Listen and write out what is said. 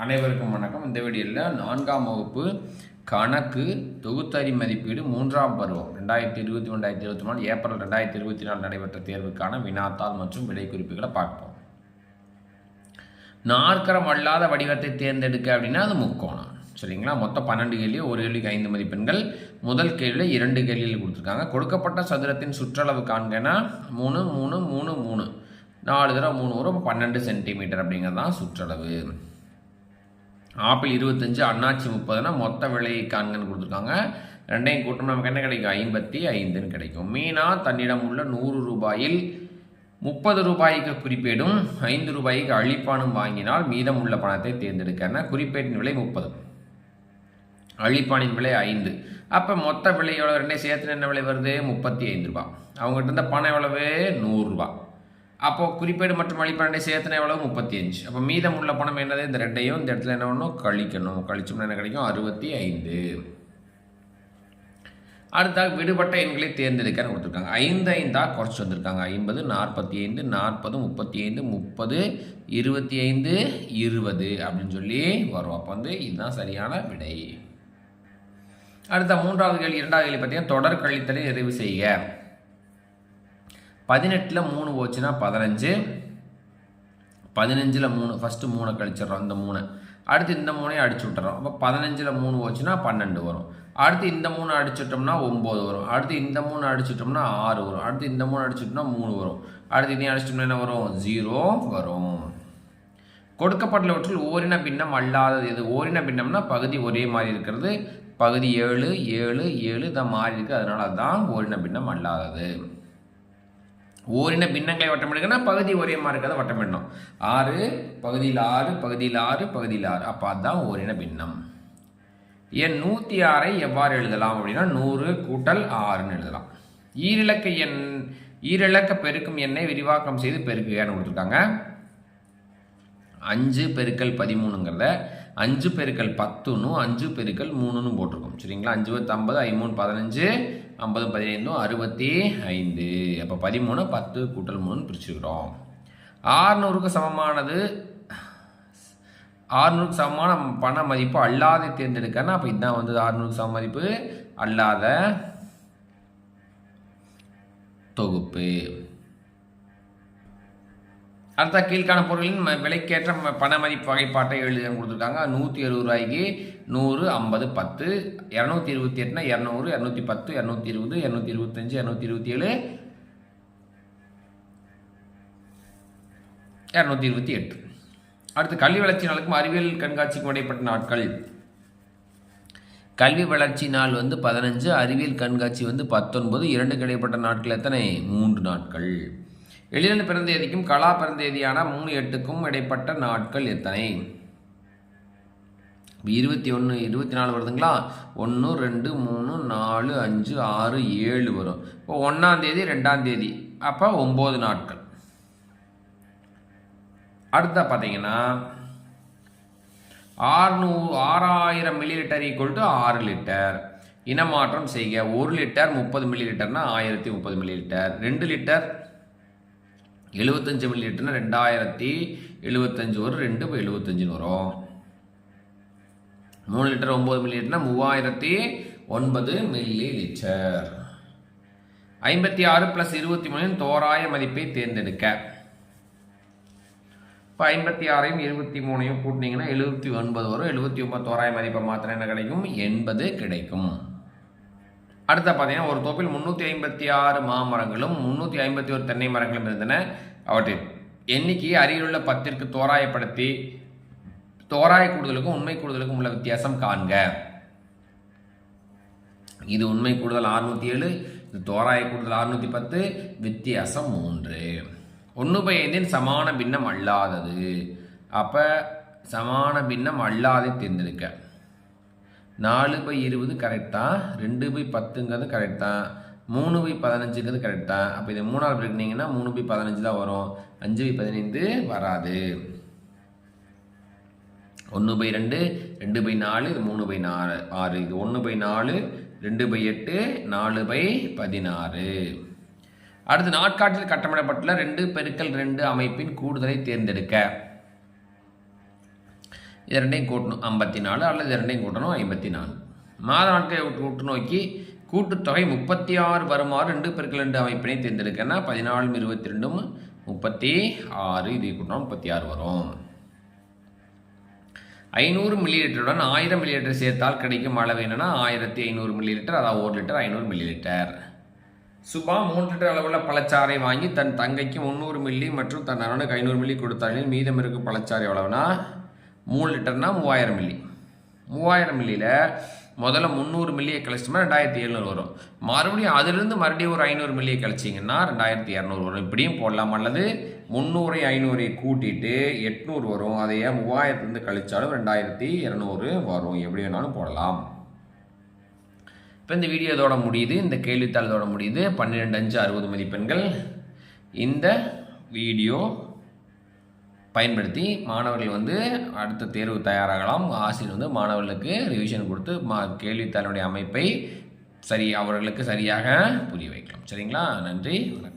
அனைவருக்கும் வணக்கம். இந்த வீடியோவில் நான்காம் வகுப்பு கணக்கு தொகுத்தறி மதிப்பீடு மூன்றாம் பருவம். ரெண்டாயிரத்தி இருபத்தி ரெண்டாயிரத்தி இருபத்தி நாலு ஏப்ரல் ரெண்டாயிரத்தி இருபத்தி நாலு நடைபெற்ற தேர்வுக்கான வினாத்தாள் மற்றும் விடை குறிப்புகளை பார்ப்போம். நாற்கரம் அல்லாத வடிவத்தை தேர்ந்தெடுக்க அப்படின்னா அது முக்கோணம். சரிங்களா? மொத்தம் பன்னெண்டு கேள்வி ஒரு கேள்விக்கு ஐந்து மதிப்பெண்கள் முதல் கேள்வியில் இரண்டு கேள்வியில் கொடுத்துருக்காங்க. கொடுக்கப்பட்ட சதுரத்தின் சுற்றளவு காண்கன்னா மூணு மூணு மூணு மூணு. நாலு தடவை மூணு வரும். பன்னெண்டு சென்டிமீட்டர் அப்படிங்கிறது தான் சுற்றளவு. ஆப்பிள் இருபத்தஞ்சு அண்ணாச்சி முப்பதுனா மொத்த விலை காண்கன்னு கொடுத்துருக்காங்க. ரெண்டையும் கூட்டம் நமக்கு என்ன கிடைக்கும்? ஐம்பத்தி ஐந்துன்னு கிடைக்கும். மீனா தன்னிடம் உள்ள நூறு ரூபாயில் முப்பது ரூபாய்க்கு குறிப்பேடும் ஐந்து ரூபாய்க்கு அழிப்பானும் வாங்கினால் மீதம் உள்ள பணத்தை தேர்ந்தெடுக்கன்னா குறிப்பேட்டின் விலை முப்பது. அழிப்பானின் விலை ஐந்து. அப்போ மொத்த விலை எவ்வளோ ரெண்டையும் சேர்த்து என்ன விலை வருது? முப்பத்தி ஐந்து ரூபா. அவங்ககிட்ட இருந்த பணம் எவ்வளவு? நூறுரூபா அப்போது குறிப்பேடு மற்றும் அழிப்பானை சேர்த்துனா எவ்வளவு? முப்பத்தி அஞ்சு. அப்போ மீதம் உள்ள பணம் என்னது? இந்த ரெண்டையும் இந்த இடத்துல என்ன பண்ணணும்? கழிக்கணும். கழிச்சோம்னா என்ன கிடைக்கும்? அறுபத்தி ஐந்து. அடுத்தாக விடுபட்ட எண்களை தேர்ந்தெடுக்கன்னு கொடுத்துருக்காங்க. ஐந்து ஐந்தாக குறைச்சி வந்திருக்காங்க. ஐம்பது நாற்பத்தி ஐந்து நாற்பது முப்பத்தி ஐந்து முப்பது இருபத்தி ஐந்து இருபது அப்படின்னு சொல்லி வரும். அப்போ வந்து இதுதான் சரியான விடை. அடுத்த மூன்றாவது கேள்வி இரண்டாவது கேள்வி பார்த்தீங்கன்னா தொடர் கழித்தலை நிறைவு செய்ய பதினெட்டில் மூணு போச்சுன்னா பதினஞ்சு. பதினஞ்சில் மூணு ஃபஸ்ட்டு மூணை கழிச்சிடுறோம் இந்த மூணு. அடுத்து இந்த மூணையும் அடிச்சு விட்டுறோம். அப்போ பதினஞ்சில் மூணு போச்சுன்னா பன்னெண்டு வரும். அடுத்து இந்த மூணு அடிச்சுட்டோம்னா ஒம்பது வரும். அடுத்து இந்த மூணு அடிச்சுட்டோம்னா ஆறு வரும். அடுத்து இந்த மூணு அடிச்சிட்டோம்னா மூணு வரும். அடுத்து இதையும் அடிச்சிட்டோம்னா என்ன வரும்? ஜீரோ வரும். கொடுக்கப்பட்டவற்றில் ஓரின பின்னம் அல்லாதது எது? ஓரின பின்னம்னா பகுதி ஒரே மாதிரி இருக்கிறது. பகுதி ஏழு ஏழு ஏழு தான் மாறி இருக்குது அதனால அதுதான் ஓரின பின்னம் அல்லாதது. ஓரின பின்னங்களை வட்டமிடுங்கன்னா பகுதி ஒரே மாதிரி இருக்கிறத வட்டமிடணும். ஆறு பகுதியில் ஆறு பகுதியில் ஆறு பகுதியில் ஆறு. அப்போ அதுதான் ஓரின பின்னம். எண் நூற்றி ஆறை எவ்வாறு எழுதலாம் அப்படின்னா நூறு கூட்டல் ஆறுன்னு எழுதலாம். ஈரிலக்க எண் ஈரிலக்க பெருக்கும் எண்ணை விரிவாக்கம் செய்து பெருக்குகன்னு கொடுத்துருக்காங்க. அஞ்சு பெருக்கல் பதிமூணுங்கிறத அஞ்சு பெருக்கள் பத்துன்னு அஞ்சு பெருக்கல் மூணுன்னு போட்டிருக்கோம். சரிங்களா? அஞ்சு பத்து ஐம்பது ஐமூணு பதினஞ்சு ஐம்பது பதினைந்தும் அறுபத்தி ஐந்து. அப்போ பதிமூணு பத்து கூட்டல் மூணுன்னு பிரிச்சுக்கிறோம் ஆறுநூறுக்கு சமமானது ஆறுநூறுக்கு சமமான பண மதிப்பு அல்லாத தேர்ந்தெடுக்கன்னா அப்போ இதுதான் வந்து ஆறுநூறுக்கு சம மதிப்பு. அல்லாத தொகுப்பு. அடுத்த கீழ்கான பொருளின் விலைக்கேற்ற பண மதிப்பு வகைப்பாட்டை எழுதி கொடுத்துருக்காங்க. நூற்றி எழுபது ரூபாய்க்கு நூறு ஐம்பது பத்து இரநூத்தி இருபத்தி எட்டுனா இரநூறு இரநூத்தி பத்து இரநூத்தி இருபது இரநூத்தி இருபத்தஞ்சு இரநூத்தி இருபத்தி ஏழு இரநூத்தி இருபத்தி எட்டு. அடுத்து கல்வி வளர்ச்சி நாளுக்கும் அறிவியல் கண்காட்சிக்கும் இடைப்பட்ட நாட்கள். கல்வி வளர்ச்சி நாள் வந்து பதினஞ்சு அறிவியல் கண்காட்சி வந்து பத்தொன்பது இரண்டுக்கு இடைப்பட்ட நாட்கள் எத்தனை? மூன்று நாட்கள். எழிலன் பிறந்த தேதிக்கும் கலா பிறந்த தேதியான மூணு எட்டுக்கும் இடைப்பட்ட நாட்கள் எத்தனை? இருபத்தி ஒன்று இருபத்தி நாலு வருதுங்களா? ஒன்று ரெண்டு மூணு நாலு அஞ்சு ஆறு ஏழு வரும். இப்போ ஒன்றாம் தேதி ரெண்டாம் தேதி. அப்போ ஒம்பது நாட்கள். அடுத்த பார்த்தீங்கன்னா ஆறுநூ ஆறாயிரம் மில்லி லிட்டர் ஈக்குவல் டு ஆறு லிட்டர். இனமாற்றம் செய்க. ஒரு லிட்டர் முப்பது மில்லி லிட்டர்னா ஆயிரத்தி முப்பது மில்லி லிட்டர் ரெண்டு லிட்டர் எழுபத்தஞ்சு மில்லி லிட்டர்னா ரெண்டாயிரத்தி எழுபத்தஞ்சு வரும் ரெண்டு இப்போ எழுபத்தஞ்சுன்னு வரும். மூணு லிட்டர் ஒம்பது மில்லி லிட்டர்னா மூவாயிரத்தி ஒன்பது மில்லி லிட்டர். ஐம்பத்தி ஆறு ப்ளஸ் இருபத்தி மூணின் தோராய மதிப்பை தேர்ந்தெடுக்க. இப்போ ஐம்பத்தி ஆறையும் இருபத்தி மூணையும் கூட்டினீங்கன்னா எழுபத்தி ஒன்பது வரும். எழுபத்தி ஒன்பது தோராய மதிப்பை மாத்திரம் என்ன கிடைக்கும்? எண்பது கிடைக்கும். அடுத்த பார்த்தீங்கன்னா ஒரு தோப்பில் முந்நூற்றி ஐம்பத்தி ஆறு மாமரங்களும் முந்நூற்றி ஐம்பத்தி ஒரு தென்னை மரங்களும் இருந்தன. அவற்றின் எண்ணிக்கையை அருகிலுள்ள பத்திற்கு தோராயப்படுத்தி தோராய கூடுதலுக்கும் உண்மை கூடுதலுக்கும் உள்ள வித்தியாசம் காண்க. இது உண்மை கூடுதல் அறுநூத்தி ஏழு இது தோராய கூடுதல் அறுநூற்றி பத்து வித்தியாசம் மூன்று. ஒன்று பை ஐந்தின் சமான பின்னம் அல்லாதது. அப்போ சமான பின்னம் அல்லாதே தேர்ந்தெடுக்க. நாலு பை இருபது கரெக்ட் தான் ரெண்டு பை பத்துங்கிறது கரெக்ட் தான் மூணு பை பதினஞ்சுங்கிறது கரெக்ட் தான் அப்போ இது மூணாவது பிரிக்கினீங்கன்னா மூணு பை பதினஞ்சு தான் வரும். அஞ்சு பை பதினைந்து வராது. ஒன்று பை ரெண்டு ரெண்டு பை நாலு இது மூணு பை நாலு ஆறு. இது ஒன்று பை நாலு ரெண்டு பை எட்டு நாலு பை பதினாறு. அடுத்து நாட்காட்டில் கட்டமிடப்பட்டுள்ள ரெண்டு பெருக்கல் ரெண்டு அமைப்பின் கூடுதலை தேர்ந்தெடுக்க. இது ரெண்டையும் கூட்டணும். ஐம்பத்தி நாலு அல்லது இது ரெண்டையும் கூட்டணும் ஐம்பத்தி நாலு மாத நாட்களை கூட்டு நோக்கி கூட்டுத்தொகை முப்பத்தி ஆறு வருமாறு ரெண்டு பெருக்கள் ரெண்டு அமைப்பினை தேர்ந்தெடுக்கன்னா பதினாலும் இருபத்தி ரெண்டும் முப்பத்தி ஆறு இது கூட்டணும் முப்பத்தி ஆறு வரும். ஐநூறு மில்லி லிட்டருடன் ஆயிரம் மில்லி லிட்டர் சேர்த்தால் கிடைக்கும் அளவு என்னென்னா ஆயிரத்தி ஐநூறு மில்லி லிட்டர் அதாவது ஒரு லிட்டர் ஐநூறு மில்லி லிட்டர் சுபா மூன்று லிட்டர் அளவுள்ள பழச்சாறை வாங்கி தன் தங்கைக்கு முந்நூறு மில்லி மற்றும் தன் அண்ணனுக்கு ஐநூறு மில்லி கொடுத்தாலும் மீதம் இருக்கும் பழச்சாறை எவ்வளவுனா மூணு லிட்டர்னால் மூவாயிரம் மில்லி மூவாயிரம் மில்லியில் முதல்ல முந்நூறு மில்லியை கழிச்சோம்னா ரெண்டாயிரத்தி எழுநூறு வரும். மறுபடியும் அதிலிருந்து மறுபடியும் ஒரு ஐநூறு மில்லியை கழிச்சிங்கன்னா ரெண்டாயிரத்தி இரநூறு வரும். இப்படியும் போடலாம்? அல்லது முந்நூறை ஐநூறை கூட்டிட்டு எட்நூறு வரும். அதையே மூவாயிரத்துலேருந்து கழிச்சாலும் ரெண்டாயிரத்தி இரநூறு வரும். எப்படி வேணாலும் போடலாம். இப்போ இந்த வீடியோ இதோட முடியுது. இந்த கேள்வித்தாள் இதோட முடியுது. பன்னிரெண்டு அஞ்சு அறுபது மதிப்பெண்கள். இந்த வீடியோ பயன்படுத்தி மாணவர்கள் வந்து அடுத்த தேர்வு தயாராகலாம். ஆசிரியர் வந்து மாணவர்களுக்கு ரிவிஷன் கொடுத்து மா கேள்வித்தாளுடைய அமைப்பை சரி அவர்களுக்கு சரியாக புரிய வைக்கலாம். சரிங்களா? நன்றி வணக்கம்.